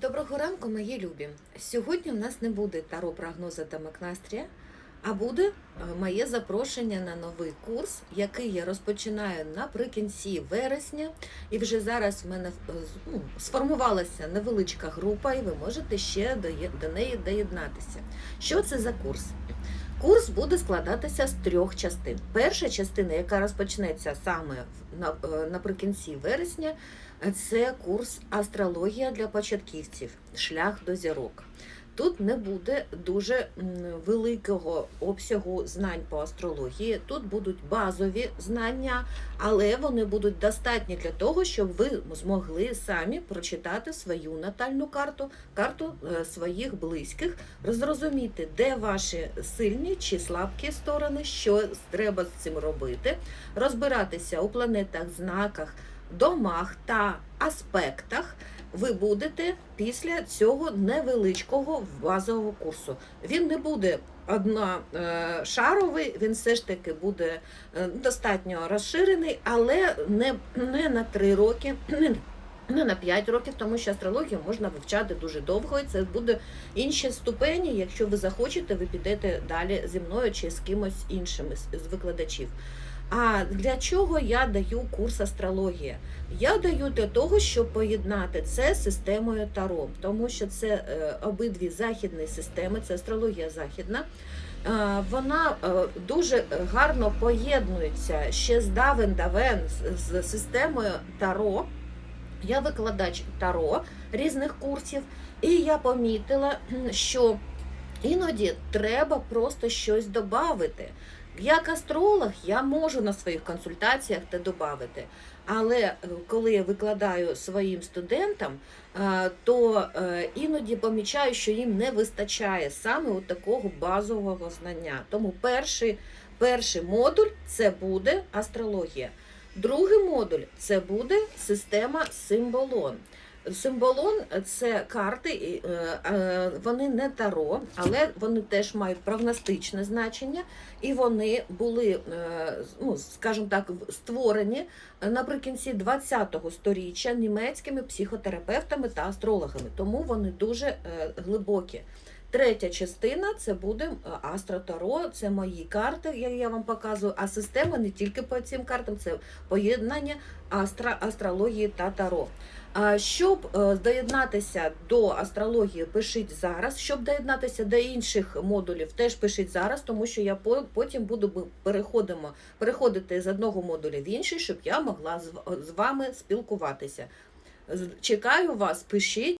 Доброго ранку, мої любі. Сьогодні в нас не буде таро прогнозу та Макнастрія, а буде е, моє запрошення на новий курс, який я розпочинаю наприкінці вересня. І вже зараз в мене е, ну, сформувалася невеличка група, і ви можете ще до, до неї доєднатися. Що це за курс? Курс буде складатися з трьох частин. Перша частина, яка розпочнеться саме е, наприкінці вересня, це курс Астрологія для початківців. Шлях до зірок. Тут не буде дуже великого обсягу знань по астрології. Тут будуть базові знання, але вони будуть достатні для того, щоб ви змогли самі прочитати свою натальну карту, карту е, своїх близьких, зрозуміти, де ваші сильні чи слабкі сторони, що треба з цим робити, розбиратися у планетах, знаках, домах та аспектах. Ви будете після цього невеличкого базового курсу. Він не буде одношаровий, він все ж таки буде е, достатньо розширений, але не, не на три роки. не- Не на 5 років, тому що астрологію можна вивчати дуже довго, і це буде інші ступені. Якщо ви захочете, ви підете далі зі мною чи з кимось іншим з викладачів. А для чого я даю курс астрологія? Я даю для того, щоб поєднати це з системою Таро, тому що це е, обидві західні системи, це астрологія західна. Е, Вона е, дуже гарно поєднується ще з давен давен з системою Таро. Я викладач Таро різних курсів, і я помітила, що іноді треба просто щось додати. Як астролог я можу на своїх консультаціях те додати. Але е, коли я викладаю своїм студентам, е, то е, іноді помічаю, що їм не вистачає саме от такого базового знання. Тому перший, перший модуль це буде астрологія. Другий модуль це буде система символон. Символон це карти, е, е, вони не таро, але вони теж мають прогностичне значення, і вони були, е, ну, скажімо так, створені наприкінці ХХ століття німецькими психотерапевтами та астрологами. Тому вони дуже глибокі. Третя частина це буде Астро-Таро, це мої карти, як я вам показую. А система не тільки по цим картам, це поєднання астро, астрології та таро. Щоб е, доєднатися до астрології, пишіть зараз. Щоб доєднатися до інших модулів, теж пишіть зараз, тому що я потім буду переходимо, переходити з одного модуля в інший, щоб я могла з вами спілкуватися. Чекаю вас, пишіть.